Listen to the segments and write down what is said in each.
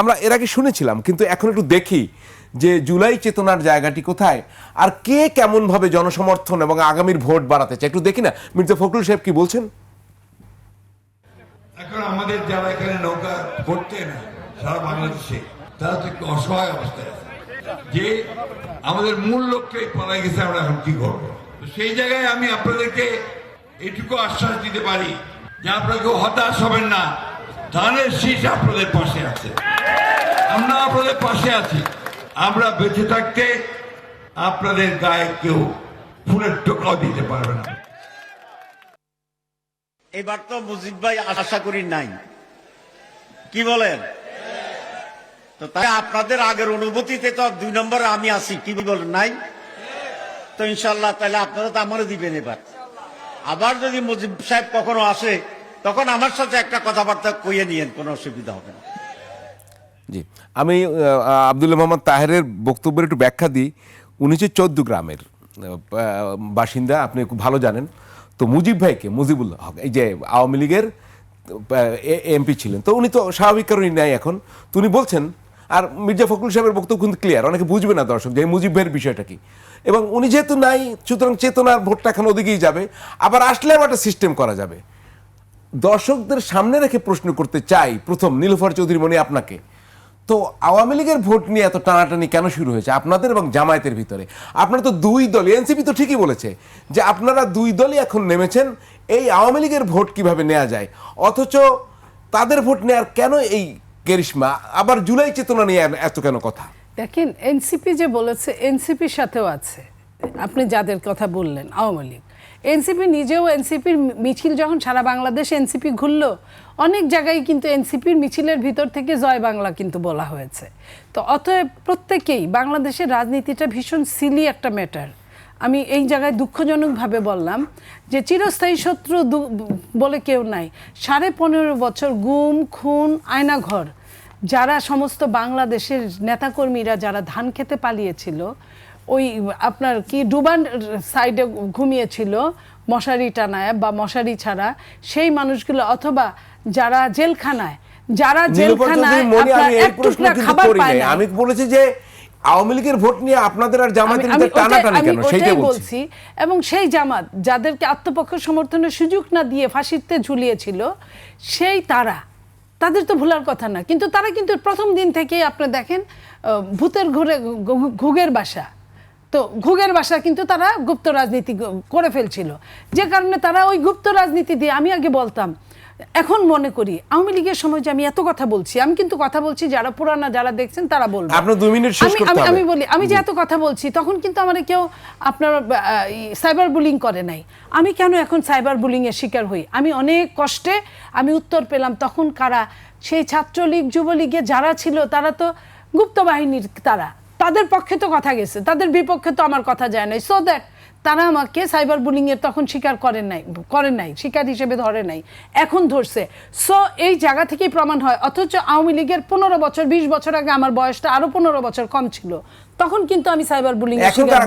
আমরা এর আগে শুনেছিলাম, কিন্তু এখন একটু দেখি যে জুলাই চেতনার জায়গাটি কোথায় আর কে কেমন ভাবে জনসমর্থন এবং আগামীর ভোট বাড়াতে চায়। একটু দেখি না, মির্জা ফখরুল সাহেব কি বলছেন? এখন আমাদের যারা এখানে নৌকা করতে না, সারা বাংলাদেশে, তারা তো একটু অসহায় অবস্থায় আছে। যে আমাদের মূল লক্ষ্যে পালাই গেছে, আমরা এখন কি করব? সেই জায়গায় আমি আপনাদেরকে এটুকু আশ্বাস দিতে পারি যে আপনারা কেউ হতাশ হবেন না, ধানের শীষ আপনাদের পাশে আছে। আমরা আপনাদের পাশে আছি। আমরা বেঁচে থাকতে আপনাদের গায়ে কেউ ফুলের টোকাও দিতে পারবে না। এবার তো মুজিব ভাই আশা করি নাই। কি বলেন? তো তাই আপনাদের আগের অনুভূতিতে তো দুই নম্বরে আমি আছি, কি বলেন নাই? তো ইনশাল্লাহ তাহলে আপনারা তো আমারও দিবেন এবার। আবার যদি মুজিব সাহেব কখনো আসে, তখন আমার সাথে একটা কথাবার্তা কইয়ে নিয়েন, কোনো অসুবিধা হবে না। জি। আমি আবদুল্লাহ মোহাম্মদ তাহেরের বক্তব্যের একটু ব্যাখ্যা দিই। উনি হচ্ছে চোদ্দ গ্রামের বাসিন্দা, আপনি খুব ভালো জানেন। তো মুজিব ভাইকে, মুজিবুল হক, এই যে আওয়ামী লীগের এমপি ছিলেন। তো উনি তো স্বাভাবিক কারণই নেয় এখন। তো উনি বলছেন, আর মির্জা ফখরুল সাহেবের বক্তব্য কিন্তু ক্লিয়ার অনেকে বুঝবে না দর্শক যে মুজিব ভাইয়ের বিষয়টা কি। এবং উনি যেহেতু নাই, সুতরাং চেতনার ভোটটা এখন ওদিকেই যাবে। আবার আসলে আবার একটা সিস্টেম করা যাবে। দর্শকদের সামনে রেখে প্রশ্ন করতে চাই, প্রথম, নীলফার চৌধুরী মনে আপনাকে। তো আওয়ামী লীগের ভোট নিয়ে এত টানাটানি কেন শুরু হয়েছে? আপনাদের এবং জামায়াতের ভিতরে। আপনারা তো দুই দল এনসিপি তো ঠিকই বলেছে যে আপনারা দুই দলই এখন নেমেছেন, এই আওয়ামী লীগের ভোট কীভাবে নেওয়া যায়? অথচ তাদের ভোট নেওয়ার কেন এই কেরিশমা? আবার জুলাই চেতনা নিয়ে এত কেন কথা? দেখেন, এনসিপি যে বলেছে, এনসিপির সাথেও আছে। আপনি যাদের কথা বললেন, আওয়ামী লীগ। এনসিপি নিজেও এনসিপির মিছিল যখন সারা বাংলাদেশ এনসিপি ঘুরল, অনেক জায়গায় কিন্তু এনসিপির মিছিলের ভিতর থেকে জয় বাংলা কিন্তু বলা হয়েছে। তো অতএব প্রত্যেকেই বাংলাদেশের রাজনীতিটা ভীষণ সিলি একটা ম্যাটার আমি এই জায়গায় দুঃখজনকভাবে বললাম যে চিরস্থায়ী শত্রু বলে কেউ নাই। সাড়ে পনেরো বছর গুম, খুন, আয়নাঘর, যারা সমস্ত বাংলাদেশের নেতাকর্মীরা যারা ধান খেতে পালিয়েছিল ওই আপনার কি ডুবান সাইডে ঘুমিয়েছিল মশারি টানায় বা মশারি ছাড়া সেই মানুষগুলো অথবা যারা জেলখানায় যারা জেলখানায় আমি এক টুকরা খাবার পায় আমি বলেছি যে আওয়ামী লীগের ভোট নিয়ে আপনাদের আর আমি ওটাই- টানাটানি কেন? ওটাই বলছি। এবং সেই জামাত যাদেরকে আত্মপক্ষ সমর্থনের সুযোগ না দিয়ে ফাঁসিতে ঝুলিয়েছিল সেই তারা তাদের তো ভুলার কথা না। কিন্তু তারা কিন্তু প্রথম দিন থেকেই আপনি দেখেন ভূতের ঘুরে ঘু- ঘুঘের বাসা। তো ঘুগের বাসা কিন্তু তারা গুপ্ত রাজনীতি করে ফেলছিল। যে কারণে তারা ওই গুপ্ত রাজনীতি দিয়ে আমি আগে বলতাম এখন মনে করি আওয়ামী লীগের সময় যে আমি এত কথা বলছি আমি কিন্তু কথা বলছি যারা পুরানা যারা দেখছেন তারা বলবেন মিনিট শেষ আমি- করতে আমি- আমি বলি আমি যে এত কথা বলছি তখন কিন্তু আমার কেউ আপনার সাইবার বুলিং করে নাই। আমি কেন এখন সাইবার বুলিং এর শিকার হই? আমি অনেক কষ্টে আমি উত্তর পেলাম তখন কারা? সেই ছাত্রলীগ যুবলীগে যারা ছিল তারা তো গুপ্ত বাহিনীর তারা। তাদের পক্ষে তো কথা গেছে তাদের বিপক্ষে তো আমার কথা যায় নাই। সো দ্যাট তারা আমাকে সাইবার বুলিং এর তখন স্বীকার করেন নাই করেন নাই শিকার হিসেবে ধরে নাই এখন ধরছে। সো এই জায়গা থেকেই প্রমাণ হয় অথচ আওয়ামী লীগের পনেরো বছর বিশ বছর আগে আমার বয়সটা আরও পনেরো বছর কম ছিল। তখন কিন্তু আমি সাইবার বুলিং এখন কারা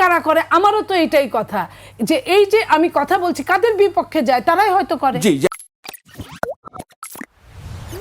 কারা করে? আমারও তো এটাই কথা যে এই যে আমি কথা বলছি কাদের বিপক্ষে যায় তারাই হয়তো করে।